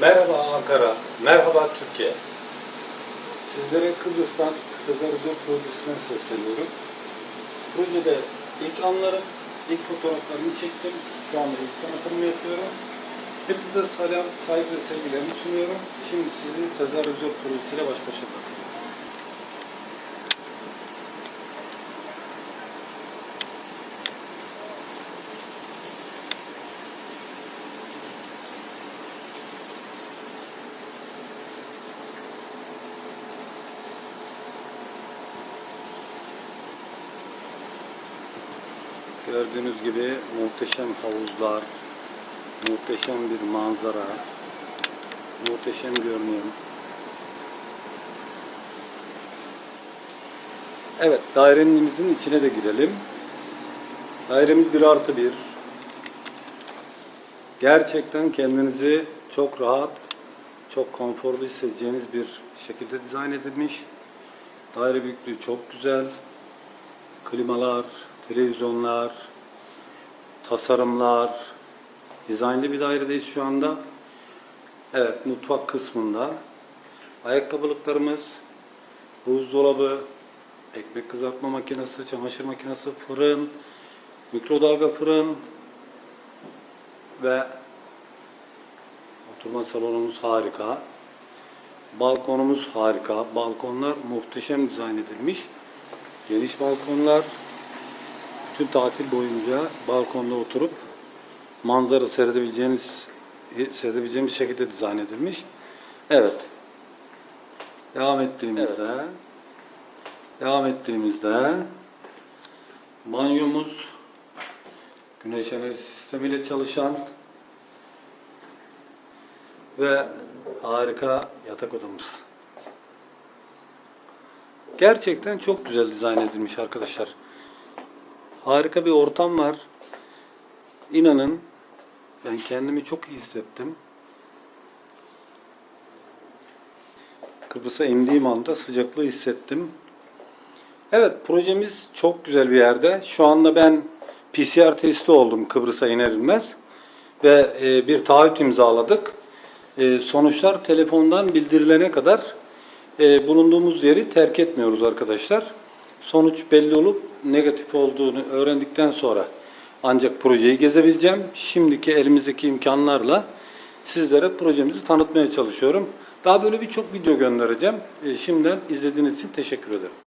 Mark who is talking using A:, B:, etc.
A: Merhaba Ankara, merhaba Türkiye. Sizlere Kıbrıs'tan Özel Projesi'nden sesleniyorum. Projede ilk anlarım, ilk fotoğraflarımı çektim. Şu anda ilk tanıtımını yapıyorum. Hepinize selam, saygı ve sevgilerimi sunuyorum. Şimdi sizi Sezer Özel Projesi'yle baş başa bırakıyorum. Gördüğünüz gibi muhteşem havuzlar, muhteşem bir manzara, muhteşem görünüyor. Evet, dairemizin içine de girelim. Dairemiz 1 artı 1. Gerçekten kendinizi çok rahat, çok konforlu hissedeceğiniz bir şekilde dizayn edilmiş. Daire büyüklüğü çok güzel. Klimalar, televizyonlar, tasarımlar, dizaynlı bir dairedeyiz şu anda. Evet, mutfak kısmında ayakkabılıklarımız, buzdolabı, ekmek kızartma makinesi, çamaşır makinesi, fırın, mikrodalga fırın ve oturma salonumuz harika. Balkonumuz harika. Balkonlar muhteşem dizayn edilmiş. Geniş balkonlar. Bütün tatil boyunca balkonda oturup manzara seyredebileceğiniz seyredebileceğimiz şekilde dizayn edilmiş. Evet. Devam ettiğimizde devam ettiğimizde banyomuz güneş enerji sistemiyle çalışan ve harika yatak odamız. Gerçekten çok güzel dizayn edilmiş arkadaşlar. Harika bir ortam var. İnanın ben kendimi çok iyi hissettim. Kıbrıs'a indiğim anda sıcaklığı hissettim. Evet projemiz çok güzel bir yerde. Şu anda ben PCR testi oldum Kıbrıs'a iner inmez. Ve e, bir taahhüt imzaladık. E, sonuçlar telefondan bildirilene kadar e, bulunduğumuz yeri terk etmiyoruz arkadaşlar. Sonuç belli olup negatif olduğunu öğrendikten sonra ancak projeyi gezebileceğim. Şimdiki elimizdeki imkanlarla sizlere projemizi tanıtmaya çalışıyorum. Daha böyle birçok video göndereceğim. E, şimdiden izlediğiniz için teşekkür ederim.